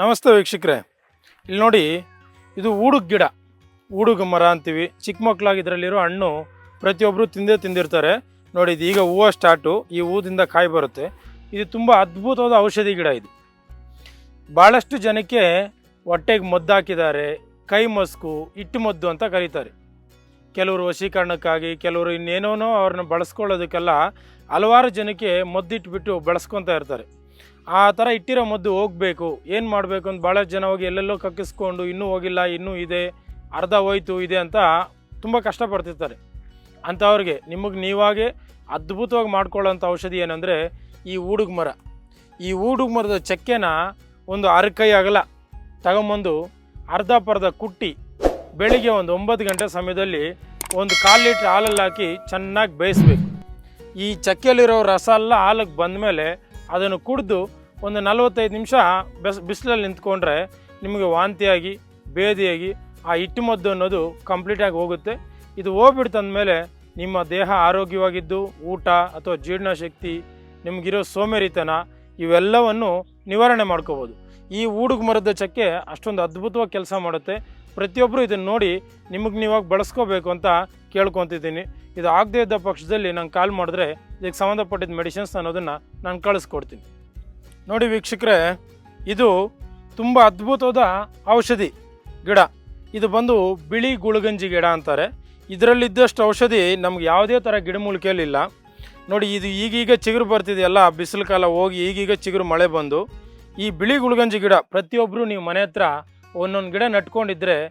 ನಮಸ್ತೆ ವೀಕ್ಷಕರೇ. ಇಲ್ಲಿ ನೋಡಿ, ಇದು ಊಡುಗ್ ಗಿಡ. ಊಡುಗ ಮರ ಅಂತೀವಿ. ಚಿಕ್ಕ ಮಕ್ಕಳಾಗಿ ಇದರಲ್ಲಿರೋ ಹಣ್ಣು ಪ್ರತಿಯೊಬ್ಬರು ತಿಂದೇ ತಿಂದಿರ್ತಾರೆ. ನೋಡಿ, ಇದು ಈಗ ಹೂವು ಸ್ಟಾರ್ಟು. ಈ ಹೂದಿಂದ ಕಾಯಿ ಬರುತ್ತೆ. ಇದು ತುಂಬ ಅದ್ಭುತವಾದ ಔಷಧಿ ಗಿಡ ಇದು. ಭಾಳಷ್ಟು ಜನಕ್ಕೆ ಹೊಟ್ಟೆಗೆ ಮದ್ದು ಹಾಕಿದ್ದಾರೆ. ಕೈ ಮಸ್ಕು ಇಟ್ಟು ಮದ್ದು ಅಂತ ಕರೀತಾರೆ. ಕೆಲವರು ವಶೀಕರಣಕ್ಕಾಗಿ, ಕೆಲವರು ಇನ್ನೇನೋ ಅವ್ರನ್ನ ಬಳಸ್ಕೊಳ್ಳೋದಕ್ಕೆಲ್ಲ ಹಲವಾರು ಜನಕ್ಕೆ ಮದ್ದಿಟ್ಬಿಟ್ಟು ಬಳಸ್ಕೊತಾ ಇರ್ತಾರೆ. ಆ ಥರ ಇಟ್ಟಿರೋ ಮದ್ದು ಹೋಗಬೇಕು. ಏನು ಮಾಡಬೇಕು ಅಂತ ಭಾಳ ಜನ ಹೋಗಿ ಎಲ್ಲೆಲ್ಲೋ ಕಕ್ಕಿಸ್ಕೊಂಡು ಇನ್ನೂ ಹೋಗಿಲ್ಲ, ಇನ್ನೂ ಇದೆ, ಅರ್ಧ ಹೋಯ್ತು, ಇದೆ ಅಂತ ತುಂಬ ಕಷ್ಟಪಡ್ತಿರ್ತಾರೆ. ಅಂಥವ್ರಿಗೆ ನಿಮಗೆ ನೀವಾಗೆ ಅದ್ಭುತವಾಗಿ ಮಾಡ್ಕೊಳ್ಳೋಂಥ ಔಷಧಿ ಏನಂದರೆ ಈ ಊಡುಗ್ ಮರ. ಈ ಊಡುಗ್ ಮರದ ಚಕ್ಕೆನ ಒಂದು ಅರ್ಕೈ ಅಗಲ ತಗೊಂಬಂದು ಅರ್ಧ ಪರ್ಧ ಕುಟ್ಟಿ ಬೆಳಿಗ್ಗೆ ಒಂದು ಒಂಬತ್ತು ಗಂಟೆ ಸಮಯದಲ್ಲಿ ಒಂದು ಕಾಲು ಲೀಟ್ರ್ ಹಾಲಲ್ಲಿ ಹಾಕಿ ಚೆನ್ನಾಗಿ ಬೇಯಿಸ್ಬೇಕು. ಈ ಚಕ್ಕೆಯಲ್ಲಿರೋ ರಸ ಎಲ್ಲ ಹಾಲಿಗೆ ಬಂದಮೇಲೆ ಅದನ್ನು ಕುಡಿದು ಒಂದು ನಲವತ್ತೈದು ನಿಮಿಷ ಬೆಸ್ ಬಿಸಿಲಲ್ಲಿ ನಿಂತ್ಕೊಂಡ್ರೆ ನಿಮಗೆ ವಾಂತಿಯಾಗಿ, ಬೇದಿಯಾಗಿ ಆ ಹಿಟ್ಟು ಮದ್ದು ಅನ್ನೋದು ಕಂಪ್ಲೀಟಾಗಿ ಹೋಗುತ್ತೆ. ಇದು ಹೋಗ್ಬಿಡ್ತಂದಮೇಲೆ ನಿಮ್ಮ ದೇಹ ಆರೋಗ್ಯವಾಗಿದ್ದು, ಊಟ ಅಥವಾ ಜೀರ್ಣಶಕ್ತಿ ನಿಮಗಿರೋ ಸೋಮೇರಿತನ ಇವೆಲ್ಲವನ್ನು ನಿವಾರಣೆ ಮಾಡ್ಕೋಬೋದು. ಈ ಊಡುಗ್ ಮರದ ಚಕ್ಕೆ ಅಷ್ಟೊಂದು ಅದ್ಭುತವಾಗಿ ಕೆಲಸ ಮಾಡುತ್ತೆ. ಪ್ರತಿಯೊಬ್ಬರು ಇದನ್ನು ನೋಡಿ ನಿಮಗೆ ನೀವಾಗ ಬಳಸ್ಕೋಬೇಕು ಅಂತ ಕೇಳ್ಕೊತಿದ್ದೀನಿ. ಇದು ಆಗದೇ ಇದ್ದ ಪಕ್ಷದಲ್ಲಿ ನಂಗೆ ಕಾಲ್ ಮಾಡಿದ್ರೆ ಇದಕ್ಕೆ ಸಂಬಂಧಪಟ್ಟಿದ್ದ ಮೆಡಿಸಿನ್ಸ್ ಅನ್ನೋದನ್ನು ನಾನು ಕಳಿಸ್ಕೊಡ್ತೀನಿ. ನೋಡಿ ವೀಕ್ಷಕರೇ, ಇದು ತುಂಬ ಅದ್ಭುತವಾದ ಔಷಧಿ ಗಿಡ. ಇದು ಬಂದು ಬಿಳಿ ಗುಳಗಂಜಿ ಗಿಡ ಅಂತಾರೆ. ಇದರಲ್ಲಿದ್ದಷ್ಟು ಔಷಧಿ ನಮ್ಗೆ ಯಾವುದೇ ಥರ ಗಿಡಮೂಲಿಕೆಯಲ್ಲಿಲ್ಲ ನೋಡಿ ಇದು ಈಗೀಗ ಚಿಗುರು ಬರ್ತಿದೆಯಲ್ಲ ಬಿಸಿಲು ಕಾಲ ಹೋಗಿ ಈಗೀಗ ಚಿಗುರು ಮಳೆ ಬಂದು. ಈ ಬಿಳಿ ಗುಳಗಂಜಿ ಗಿಡ ಪ್ರತಿಯೊಬ್ಬರು ನೀವು ಮನೆ ಹತ್ರ ಒಂದೊಂದು ಗಿಡ ನಟ್ಕೊಂಡಿದ್ರೆ